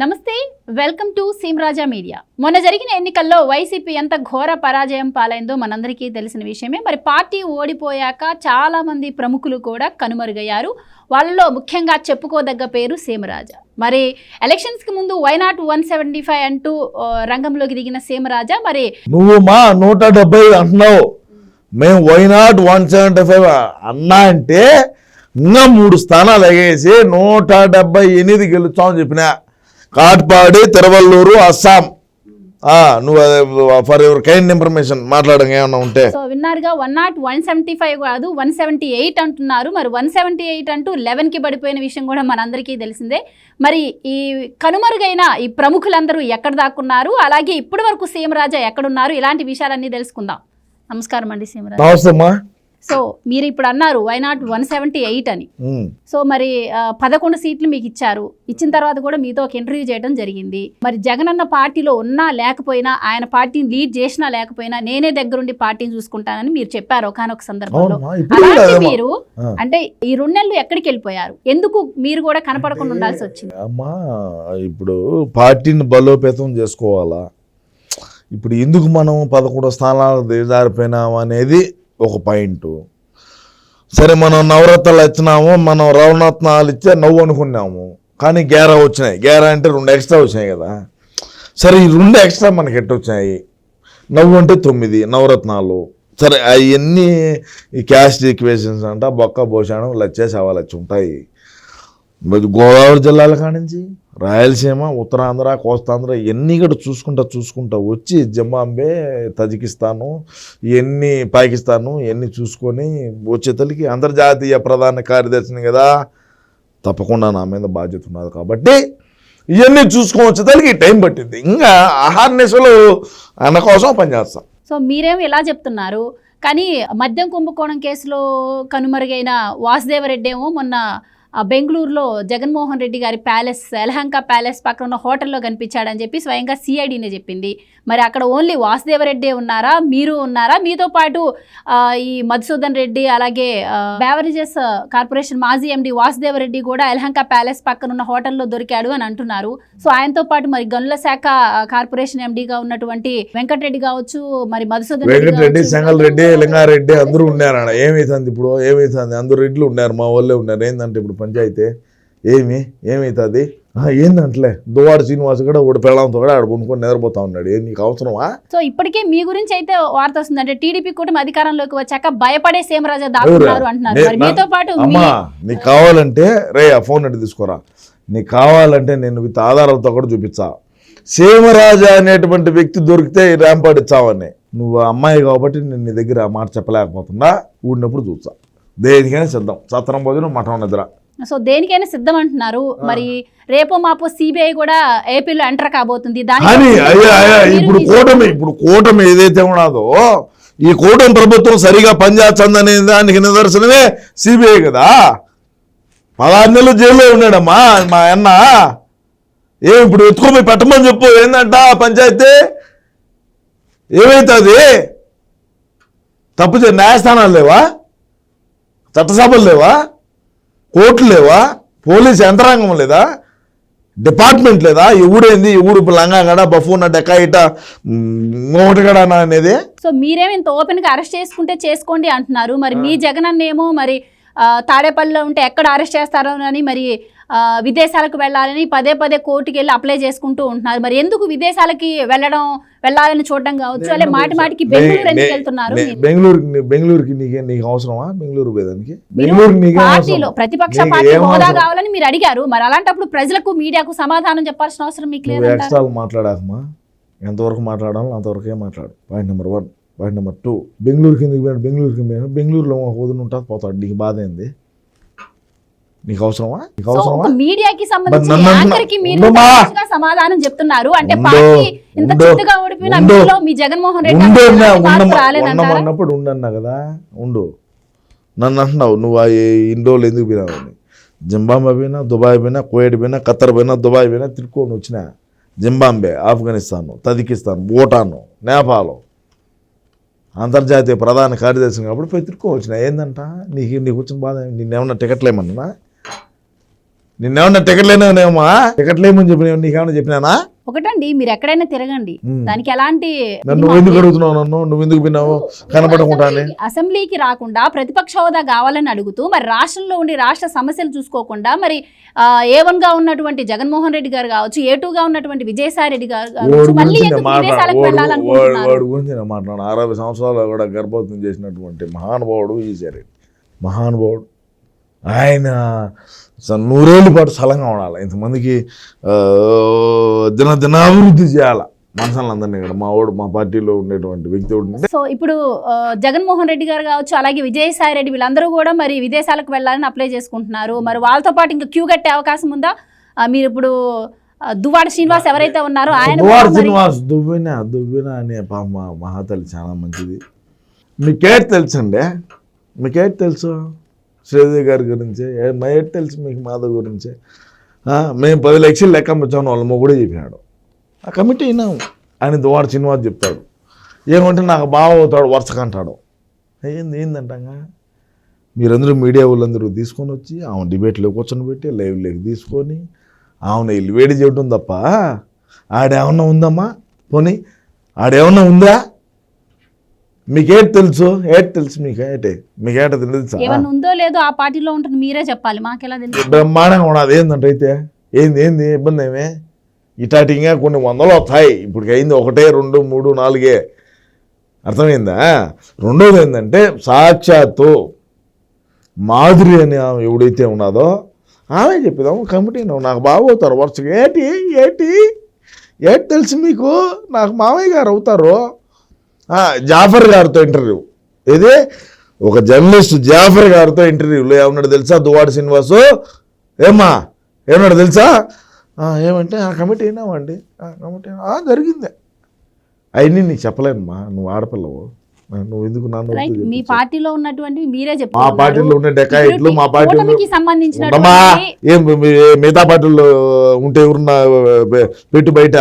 నమస్తే welcome to Seema Raja media. మొన్న జరిగిన ఎన్నికల్లో వైసీపీ ఎంత ఘోర పరాజయం పాలైందో మనందరికీ తెలిసిన విషయమే. మరి పార్టీ ఓడిపోయాక చాలా మంది ప్రముఖులు కూడా కనుమరుగయ్యారు. వాళ్ళలో ముఖ్యంగా చెప్పుకోదగ్గ పేరు సీమరాజా. మరి ఎలక్షన్స్కి ముందు వైనాట్ వన్ సెవెంటీ ఫైవ్ అంటూ రంగంలోకి దిగిన సీమరాజా మరి నువ్వు మా నూట డెబ్బై అంటున్నావు. మేము వైనాట్ వన్ సెవెంటీ ఫైవ్ అన్నా అంటే ఇంకా మూడు స్థానాలు ఎగేసి నూట డెబ్బై ఎనిమిది గెలుస్తామని చెప్పిన. కాట్పాడి తిరువల్లూరు అస్సాం. నువ్వు ఫర్ యువర్ కైండ్ ఇన్ఫర్మేషన్ మాట్లాడడం ఏమన్నా ఉంటే. సో విన్నారుగా one not one seventy five కాదు వన్ సెవెంటీ ఎయిట్ అంటున్నారు. మరి వన్ సెవెంటీ ఎయిట్ అంటూ లెవెన్కి పడిపోయిన విషయం కూడా మనందరికీ తెలిసిందే. మరి ఈ కనుమరుగైన ఈ ప్రముఖులందరూ ఎక్కడ దాక్కున్నారు? అలాగే ఇప్పటి వరకు సీఎం రాజా ఎక్కడున్నారు? ఇలాంటి విషయాలన్నీ తెలుసుకుందాం. నమస్కారం అండి సీఎం రాజా. సో మీరు ఇప్పుడు అన్నారు why not one seventy eight అని. ఉమ్. సో మరి పదకొండు సీట్లు మీకు ఇచ్చారు. ఇచ్చిన తర్వాత కూడా మీతో ఒక ఇంటర్వ్యూ చేయడం జరిగింది. మరి జగన్ అన్న పార్టీలో ఉన్నా లేకపోయినా ఆయన పార్టీని లీడ్ చేసినా లేకపోయినా నేనే దగ్గరుండి పార్టీని చూసుకుంటానని మీరు చెప్పారు ఒకనొక సందర్భంలో. అలాంటి కాదమ్మా. మీరు. అంటే ఈ రెండు నెలలు ఎక్కడికి వెళ్ళిపోయారు? ఎందుకు మీరు కూడా కనపడకుండా ఉండాల్సి వచ్చింది? అమ్మా ఇప్పుడు పార్టీని బలోపేతం చేసుకోవాలా? ఇప్పుడు ఎందుకు మనం పదకొండు స్థానాలకు దిగజారిపోయినాము అనేది ఒక పాయింట్. సరే మనం నవరత్నాలు ఇచ్చినాము మనం రవణరత్నాలు ఇచ్చే నవ్వు అనుకున్నాము. కానీ గేరా వచ్చినాయి. గేరా అంటే రెండు ఎక్స్ట్రా వచ్చినాయి కదా. సరే ఈ రెండు ఎక్స్ట్రా మనకి ఎట్టు వచ్చినాయి? నవ్వు అంటే తొమ్మిది నవరత్నాలు. సరే అవన్నీ ఈ క్యాస్ట్ ఈక్వేషన్స్ అంట బొక్క భూషణం లచ్చే సవాలచ్చి ఉంటాయి. గోదావరి జిల్లాల కానించి రాయలసీమ ఉత్తరాంధ్ర కోస్తాంధ్ర ఇవన్నీ కూడా చూసుకుంటా చూసుకుంటా వచ్చి జింబాంబే తజికిస్తాను ఇవన్నీ పాకిస్తాను ఇవన్నీ చూసుకొని వచ్చేతలకి అంతర్జాతీయ ప్రధాన కార్యదర్శిని కదా తప్పకుండా నా మీద బాధ్యత ఉన్నది కాబట్టి ఇవన్నీ చూసుకొని వచ్చేతలకి టైం పట్టింది. ఇంకా ఆహార అన్న కోసం పనిచేస్తాం. సో మీరేమో ఇలా చెప్తున్నారు? కానీ మద్యం కుంభకోణం కేసులో కనుమరుగైన వాసుదేవరెడ్డి ఏమో మొన్న బెంగళూరులో జగన్మోహన్ రెడ్డి గారి ప్యాలెస్ ఎలహంక ప్యాలెస్ పక్కన ఉన్న హోటల్లో కనిపించాడని చెప్పి స్వయంగా సిఐడినే చెప్పింది. మరి అక్కడ ఓన్లీ వాసుదేవరెడ్డి ఉన్నారా? మీరు ఉన్నారా? మీతో పాటు ఈ మధుసూదన్ రెడ్డి అలాగే బేవరేజెస్ కార్పొరేషన్ మాజీ ఎండి వాసుదేవరెడ్డి కూడా ఎలహంక ప్యాలెస్ పక్కన ఉన్న హోటల్లో దొరికాడు అని అంటున్నారు. సో ఆయనతో పాటు మరి గనుల శాఖ కార్పొరేషన్ ఎండిగా ఉన్నటువంటి వెంకటరెడ్డి కావచ్చు మరి మధుసూదన్ రెడ్డి వెంకటరెడ్డి కావచ్చు, సెంగల్ రెడ్డి లింగారెడ్డి అందరూ ఉన్నారు ఇప్పుడు? ఏమవుతుంది అందరూ రెడ్లు ఉన్నారు మా వాళ్ళే ఉన్నారు. ఏంటంటే ఇప్పుడు పంచాయతీ. ఏమి? ఏమవుతుంది ఏందంటలే? దువాడు శ్రీనివాస్ కూడా ఒకటి పెళ్ళంతో కూడా ఆడ కొనుక్కొని నిద్రపోతా ఉన్నాడు. ఏం నీకు అవసరమా? సో ఇప్పటికే మీ గురించి అయితే వార్త వస్తుంది. అంటే టీడీపీ కూటమి అధికారంలోకి వచ్చాక భయపడే సీమరాజా దాక్కున్నారు అంటున్నారు. మరి మీతో పాటు అమ్మా నీకు కావాలంటే రే ఆ ఫోన్ అటు తీసుకోరా. నీకు కావాలంటే నేను విత్ ఆధారాలతో కూడా చూపించా సీమరాజా అనేటువంటి వ్యక్తి దొరికితే ఇచ్చావని. నువ్వు అమ్మాయి కాబట్టి నేను నీ దగ్గర మాట చెప్పలేకపోతున్నా. ఊడినప్పుడు చూస్తా. దేనికైనా సిద్ధం. సత్రం భోజనం మఠం నిద్ర. సో దేనికైనా సిద్ధం అంటున్నారు. మరి రేపో మాపో సిబిఐ కూడా ఏపీలో ఎంటర్ కాబోతుంది. మీరు ఇప్పుడు కూటమి ఇప్పుడు కూటమి ఏదైతే ఉన్నదో ఈ కూటమి ప్రభుత్వం సరిగా పనిచేస్తుందనే దానికి నిదర్శనమే సిబిఐ కదా. పదహారు నెలలు జైల్లో ఉన్నాడమ్మా మా అన్న. ఏం ఇప్పుడు ఎత్తుకోపోయి పెట్టమని చెప్పు ఏందంట పంచాయతీ? ఏమైతుంది తప్పు చే- న్యాయస్థానాలు లేవా? చట్టసభలు లేవా? కోర్టులు లేవా? పోలీస్ యంత్రాంగం లేదా? డిపార్ట్మెంట్ లేదా? ఎవడేంది ఎవడు లంగాగడ బఫూన డెకాయిట మోటగడ అనేది? సో మీరేమో ఇంత ఓపెన్గా అరెస్ట్ చేసుకుంటే చేసుకోండి అంటున్నారు. మరి మీ జగన్ ఏమో మరి తాడేపల్లిలో ఉంటే ఎక్కడ అరెస్ట్ చేస్తారో అని మరి విదేశాలకు వెళ్ళాలని పదే పదే కోర్టుకి వెళ్ళి అప్లై చేసుకుంటూ ఉంటున్నారు. మరి ఎందుకు విదేశాలకి వెళ్ళడం వెళ్ళాలని చూడడం కావచ్చు? అలా మాటి మాటికి బెంగళూరు ఎందుకు వెళ్తున్నారు బెంగళూరుకి నీకే నీకు అవసరమా? బెంగళూరు పార్టీలో ప్రతిపక్ష పార్టీ హోదా? కావాలని మీరు అడిగారు. మరి అలాంటప్పుడు ప్రజలకు మీడియాకు సమాధానం చెప్పాల్సిన అవసరం మీకు ఎక్స్ట్రా మాట్లాడాకమ్మా. ఎంతవరకు మాట్లాడాలో అంతవరకే మాట్లాడు. Point number one point number two బెంగళూరుకి ఎందుకు పోయాడు బెంగళూరుకి పోయాడు బెంగళూరులో హోదా ఉంటుంది పోతాడు. నీకు బాధ ఏంది? నీకు అవసరమా? నీకు అవసరమా? మీడియాకి సంబంధించి యాంకర్కి మీరు సమాధానం చెప్తున్నారు. అంటే పార్టీ ఇంత చిత్తుగా ఓడిపోయిన. మీలో మీ జగన్మోహన్ రెడ్డి? ఉండమన్నప్పుడు ఉండన్నా కదా? ఉండు. నన్ను అంటున్నావు నువ్వు ఇన్ని రోజులు ఎందుకు పోయినావని జింబాంబే పోయినా దుబాయ్ పోయినా కువైట్ పోయినా ఖత్తర్ పోయినా దుబాయ్ పోయినా తిరుక్కొని వచ్చిన. Zimbabwe Afghanistan Tajikistan Bhutan Nepal. అంతర్జాతీయ ప్రధాన కార్యదర్శి కాబట్టి పోయి తిరుక్కొని వచ్చిన. ఏందంట? నీకు నీకు వచ్చిన బాధ నేను ఏమన్నా టికెట్లు ఏమన్నా నిన్నేమన్నా టికెట్ లేనేమా టికెట్ లేమని చెప్పిన నీకేమన్నా చెప్పినానా? ఒకటండి మీరు ఎక్కడైనా తిరగండి. దానికి ఎలాంటి నువ్వు ఎందుకు అడుగుతున్నావు నన్ను? నువ్వు ఎందుకు విన్నావు కనపడకుండా అని? అసెంబ్లీకి రాకుండా ప్రతిపక్ష హోదా కావాలని అడుగుతూ మరి రాష్ట్రంలో ఉండి రాష్ట్ర సమస్యలు చూసుకోకుండా మరి ఏ వన్గా ఉన్నటువంటి జగన్మోహన్ రెడ్డి గారు కావచ్చు ఏ టూ గా ఉన్నటువంటి విజయసాయి రెడ్డి గారు మాట్లాడు అరవై సంవత్సరాలు కూడా గర్భవతం చేసినటువంటి మహానుభావుడు ఈసారి మహానుభావుడు. ఆయన స- నూరేళ్ళ పాటు సలంగా ఉండాలి. ఇంతమందికి ఆ, దిన దినాభివృద్ధి చేయాలి? మనసులందరినీ ఇక్కడ మా వాడు మా పార్టీలో ఉండేటువంటి వ్యక్తి సో ఇప్పుడు జగన్మోహన్ రెడ్డి గారు కావచ్చు అలాగే విజయసాయి రెడ్డి వీళ్ళందరూ కూడా మరి విదేశాలకు వెళ్ళాలని అప్లై చేసుకుంటున్నారు. మరి వాళ్ళతో పాటు ఇంకా క్యూ కట్టే అవకాశం ఉందా? మీరు ఇప్పుడు దువ్వాడ శ్రీనివాస్ ఎవరైతే ఉన్నారో ఆయన కూడా దువ్వాడ శ్రీనివాస్ దువ్విన దువ్విన అనే పాప మహాతల్లి చాలా మంచిది. మీకేట్ తెలుసండి? మీకేట్ తెలుసు? శ్రీదేవి గారి గురించి మై మా ఏట్ తెలుసు మీకు మాధవ్ గురించి. మేము పది లక్షలు లెక్క వచ్చాము వాళ్ళ మొగుడే చెప్పినాడు. ఆ కమిటీ అయినాం ఆయన దువాడు శ్రీనివాస్ చెప్తాడు. ఏమంటే నాకు బావ అవుతాడు వరుసకంటాడు ఏంది ఏందంటంగా? మీరందరూ మీడియా వాళ్ళందరూ తీసుకొని వచ్చి ఆమె డిబేట్లో కూర్చొని పెట్టి లైవ్లోకి తీసుకొని ఆమెను వెళ్ళి వేడి చేయడం తప్ప ఆడేమన్నా ఉందమ్మా? పోనీ ఆడేమన్నా ఉందా? మీకేట్ తెలుసు? ఏట్ తెలుసు మీకు? ఏటే మీకు ఏట తెలుసా ఏమన్నా ఉందో లేదో ఆ పార్టీలో ఉంటుంది మీరే చెప్పాలి. మాకెలా తెలుసు? బ్రహ్మాండంగా ఉన్నది. ఏందంటే అయితే? ఏంది ఏంది? ఇబ్బంది ఏమే? ఇటాటిగా కొన్ని వందలు వస్తాయి. ఇప్పుడు అయింది ఒకటే రెండు మూడు నాలుగే. అర్థమైందా? రెండోది ఏంటంటే సాక్షాత్తు మాధురి అని ఆమె ఎవడైతే ఉన్నదో ఆమె చెప్పిదాము కమిటీ నాకు బాగోతారు వరుసగా. ఏటి ఏటి? ఏటి తెలుసు మీకు? నాకు మామయ్య గారు అవుతారు. జాఫర్ గారితో ఇంటర్వ్యూ. ఇది ఒక జర్నలిస్ట్ జాఫర్ గారితో ఇంటర్వ్యూలో ఏమన్నాడు తెలుసా? దువాడ శ్రీనివాసు? ఏమ్మా ఏమన్నాడు తెలుసా? "ఆ, ఏమంటే ఆ కమిటీ అయినామండి "ఆ, కమిటీ జరిగిందే. అవన్నీ నీకు చెప్పలేనమ్మా నువ్వు ఆడపిల్లవు. నువ్వు ఎందుకు నన్ను మీ. పార్టీలో ఉన్నటువంటి మీరే మా చెప్తున్నారు పార్టీలో ఉండే డెకాయిట్లు మా పార్టీలో ఏం మీ- మిగతా పార్టీల్లో ఉంటే ఎవరున్నా పెట్టు బయట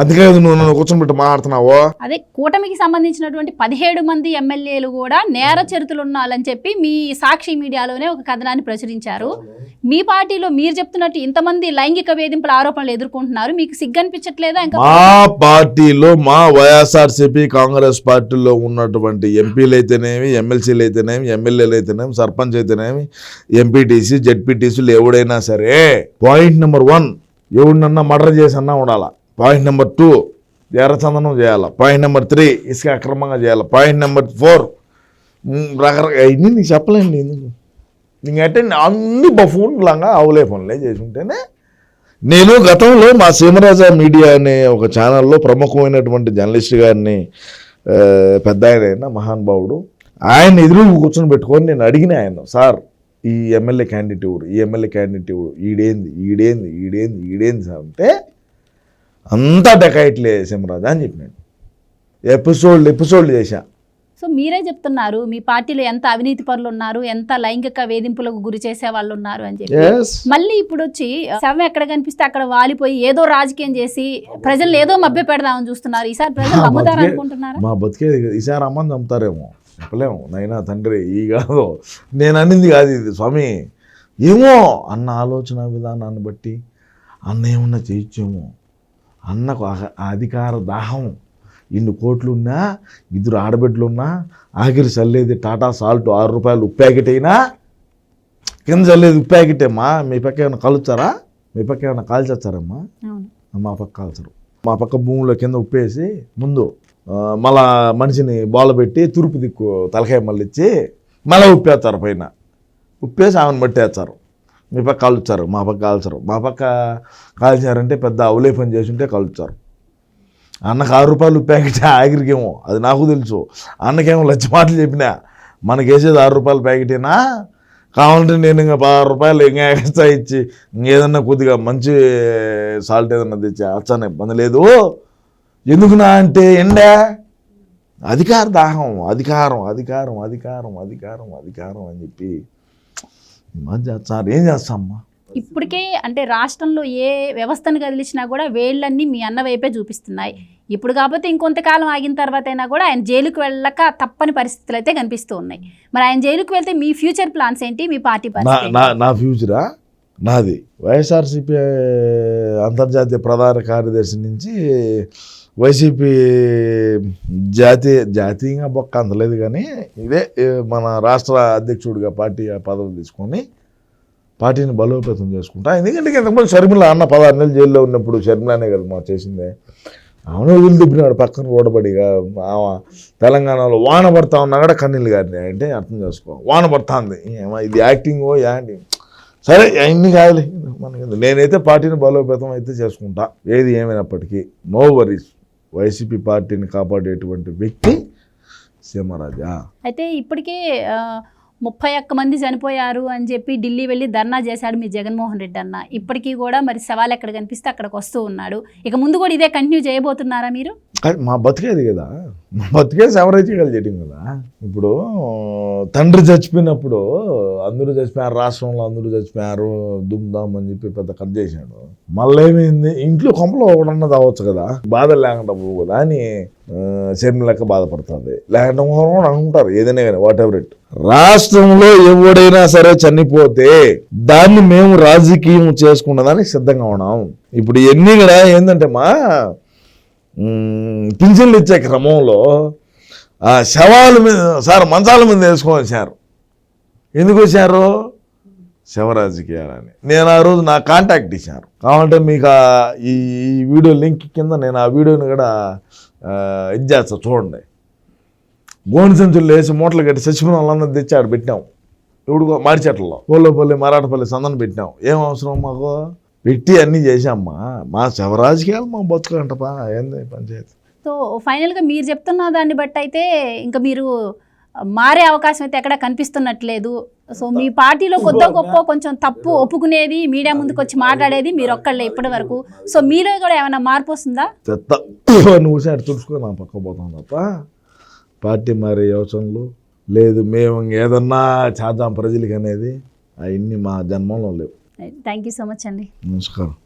అందుకే నువ్వు నన్ను కూర్చొని పెట్టి మాట్లాడుతున్నావు. అదే కూటమికి సంబంధించినటువంటి పదిహేడు మంది ఎమ్మెల్యేలు కూడా నేర చరిత్రలు ఉన్నారని చెప్పి మీ సాక్షి మీడియాలోనే ఒక కథనాన్ని ప్రచురించారు. మీ పార్టీలో మీరు చెప్తున్నట్టు ఇంతమంది లైంగిక వేధింపుల ఆరోపణలు ఎదుర్కొంటున్నారు. మీకు సిగ్గనిపించట్లేదా ఇంకా? మా పార్టీలో మా వైఎస్ఆర్సీపీ కాంగ్రెస్ పార్టీలో ఉన్నటువంటి ఎంపీలు అయితేనేమి ఎమ్మెల్సీలు అయితేనేమి ఎమ్మెల్యేలు అయితేనేమి సర్పంచ్ అయితేనేమి ఎంపీటీసీ జెడ్పీటీసీలు ఎవడైనా సరే పాయింట్ నెంబర్ వన్ ఎవడినన్నా మర్డర్ చేసి అన్నా ఉండాలా? పాయింట్ నెంబర్ టూ ఎర్రచందనం చేయాలి. పాయింట్ నెంబర్ త్రీ ఇసుక అక్రమంగా చేయాలి. పాయింట్ నెంబర్ ఫోర్ రకరకాల ఇన్ని నీకు చెప్పలేండి ఎందుకు నీకంటే అన్ని బఫూన్లాగా అవులే ఫోన్లే చేసుకుంటేనే నేను గతంలో మా సీమరాజా మీడియా అనే ఒక ఛానల్లో ప్రముఖమైనటువంటి జర్నలిస్ట్ గారిని పెద్ద ఆయన అయిన మహానుభావుడు ఆయన ఎదురు కూర్చొని పెట్టుకొని నేను అడిగిన ఆయన సార్ ఈ ఎమ్మెల్యే క్యాండిడేట్ ఎవరు? ఈ ఎమ్మెల్యే క్యాండిడేట్ ఎవరు? ఈడేంది? ఈడేంది? ఈడేంది? ఈడేంది? సార్ అంటే అంతా డెకాయిట్లే సీమరాజా అని చెప్పినాడు. ఎపిసోడ్లు ఎపిసోడ్లు చేశా. సో మీరే చెప్తున్నారు మీ పార్టీలో ఎంత అవినీతి పరులు ఉన్నారు ఎంత లైంగిక వేధింపులకు గురి చేసే వాళ్ళు ఉన్నారు అని చెప్పి. మళ్ళీ ఇప్పుడు వచ్చి శవం ఎక్కడ కనిపిస్తే అక్కడ వాలిపోయి ఏదో రాజకీయం చేసి ప్రజలు ఏదో మభ్య పెడదామని చూస్తున్నారు. ఈసారి ప్రజలు నమ్ముతారు బతికే- అనుకుంటున్నారా? మా బతికేది కాదు. ఈసారి అమ్మని చంపుతారేమో చెప్పలేము. నైనా తండ్రి ఈ కాదు. నేను అన్నింది కాదు ఇది స్వామి. ఏమో అన్న ఆలోచన విధానాన్ని బట్టి అన్న ఏమన్నా చేయొచ్చేమో. అన్నకు అధికార దాహం. ఇన్ని కోట్లున్నా ఇద్దరు ఆడబిడ్డలున్నా ఆఖరి చల్లేది టాటా సాల్ట్ ఆరు రూపాయలు ఉప్పు ప్యాకెట్ అయినా కింద చల్లేది ఉప్పు ప్యాకెటేమ్మా మీ పక్క ఏమైనా కలుస్తారా మీ పక్క ఏమైనా కాల్చేస్తారమ్మా మా పక్క కాల్చరు. మా పక్క భూమిలో కింద ఉప్పేసి ముందు మళ్ళా మనిషిని బోల పెట్టి తూర్పు దిక్కు తలకాయ మళ్ళీ ఇచ్చి మళ్ళీ ఉప్పేస్తారు పైన. ఉప్పేసి ఆమెను పట్టేస్తారు మీ పక్క కాల్చారు మా పక్క కాల్చరు. మా పక్క కాల్చారంటే పెద్ద అవలే పని చేసి ఉంటే కాల్చారు. అన్నకు ఆరు రూపాయలు ప్యాకెట్ ఆఖరికేమో అది నాకు తెలుసు. అన్నకేమో లచ్చ మాటలు చెప్పినా మనకేసేది ఆరు రూపాయల ప్యాకెటేనా? కావాలంటే నేను ఇంకా పదహారు రూపాయలు ఇంకా ఎక్స్ట్రా ఇచ్చి ఇంకేదన్నా కొద్దిగా మంచి సాల్ట్ ఏదన్నా తెచ్చి? అచ్చాను ఇబ్బంది లేదు. ఎందుకునా అంటే ఎండా. అధికార దాహం అధికారం అధికారం అధికారం అధికారం అధికారం అని చెప్పి సార్ ఏం చేస్తామ్మా? ఇప్పటికే అంటే రాష్ట్రంలో ఏ వ్యవస్థను కదిలించినా కూడా వేళ్ళన్నీ మీ అన్న వైపే చూపిస్తున్నాయి. ఇప్పుడు కాకపోతే ఇంకొంతకాలం ఆగిన తర్వాత అయినా కూడా ఆయన జైలుకు వెళ్ళక తప్పని పరిస్థితులు అయితే కనిపిస్తూ ఉన్నాయి. మరి ఆయన జైలుకు వెళ్తే మీ ఫ్యూచర్ ప్లాన్స్ ఏంటి? మీ పార్టీ నా ఫ్యూచరా? నాది. వైఎస్ఆర్సీపీ అంతర్జాతీయ ప్రధాన కార్యదర్శి నుంచి వైసీపీ జాతీయ జాతీయంగా బొక్క అందలేదు కానీ ఇదే మన రాష్ట్ర అధ్యక్షుడిగా పార్టీ పదవి తీసుకొని పార్టీని బలోపేతం చేసుకుంటా. ఎందుకంటే ఇంతకుముందు షర్మిల అన్న పదహారు నెలలు జైల్లో ఉన్నప్పుడు షర్మిలానే కదా మా చేసిందే. ఆమెను వదిలి దిప్పినాడు పక్కన రోడబడిగా తెలంగాణలో వాన పడతా ఉన్నా కూడా కన్నీళ్ళు గారిని అంటే అర్థం చేసుకో వాన పడుతుంది. ఏమో ఇది యాక్టింగో యాంటి సరే అన్ని కాదులే. మనకి నేనైతే పార్టీని బలోపేతం అయితే చేసుకుంటా. ఏది ఏమైనప్పటికీ. No worries. వైసీపీ పార్టీని కాపాడేటువంటి వ్యక్తి సీమరాజా అయితే ఇప్పటికే ముప్పై ఒక్క మంది చనిపోయారు అని చెప్పి ఢిల్లీ వెళ్ళి ధర్నా చేశాడు మీ జగన్మోహన్ రెడ్డి అన్న. ఇప్పటికీ కూడా మరి సవాల్ ఎక్కడ కనిపిస్తే అక్కడికి వస్తూ ఉన్నాడు. ఇక ముందు కూడా ఇదే కంటిన్యూ చేయబోతున్నారా మీరు? మా బతికేది కదా. మా బతికే ఎవరైతే చేయడం కదా. ఇప్పుడు తండ్రి చచ్చిపోయినప్పుడు అందరూ చచ్చిపోయారు రాష్ట్రంలో అందరూ చచ్చిపోయారు దుమ్దాం అని చెప్పి పెద్ద కట్ చేశాడు. మళ్ళీ ఏమైంది? ఇంట్లో కొంపలో ఒకడన్నా తావచ్చు కదా. బాధ లేకుండా పోవు కదా అని శరీరం లెక్క బాధపడుతుంది. లేకుండా కూడా అనుకుంటారు ఏదైనా కానీ వాట్ ఎవర్ ఇట్ రాష్ట్రంలో ఎవడైనా సరే చనిపోతే దాన్ని మేము రాజకీయం చేసుకున్నదానికి సిద్ధంగా ఉన్నాం. ఇప్పుడు ఎన్ని కూడా ఏంటంటే మా పింఛన్లు ఇచ్చే క్రమంలో ఆ శవాల మీద సార్ మంచాల మీద వేసుకొని వచ్చారు. ఎందుకు వచ్చారు? శవరాజకీయాలని నేను ఆ రోజు నా కాంటాక్ట్ ఇచ్చారు కావాలంటే మీకు ఈ వీడియో లింక్ కింద నేను ఆ వీడియోని కూడా ఇది చేస్తా చూడండి. గోని లేచి వేసి మూటలు కట్టి చచ్చిపోయిన వాళ్ళందరూ తెచ్చి ఆడ పెట్టాం ఇప్పుడు మారిచెట్లలో పోలేపల్లి మరాఠపల్లి సందన పెట్టినాం. ఏం అవసరం మాకు? పెట్టి అన్నీ చేసామ్మా మా శవరాజకీయాలు మా బతుకంటపా ఏంది పంచాయతీ? సో ఫైనల్గా మీరు చెప్తున్న దాన్ని బట్టి అయితే ఇంకా మీరు మారే అవకాశం అయితే ఎక్కడ కనిపిస్తున్నట్లేదు. సో మీ పార్టీలో కొద్ది గొప్ప కొంచెం తప్పు ఒప్పుకునేది మీడియా ముందుకు వచ్చి మాట్లాడేది మీరు ఒక్కళ్ళే ఇప్పటి వరకు సో మీలో కూడా ఏమైనా మార్పు వస్తుందా? నువ్వు సార్ తుడుచుకొని నా పక్క పోతాం తప్ప. పార్టీ మారే యోచనలు లేదు. మేము ఏదన్నా చేద్దాం ప్రజలకి అనేది అవన్నీ మా జన్మంలో లేవు. థ్యాంక్ యూ సో మచ్ అండి. నమస్కారం.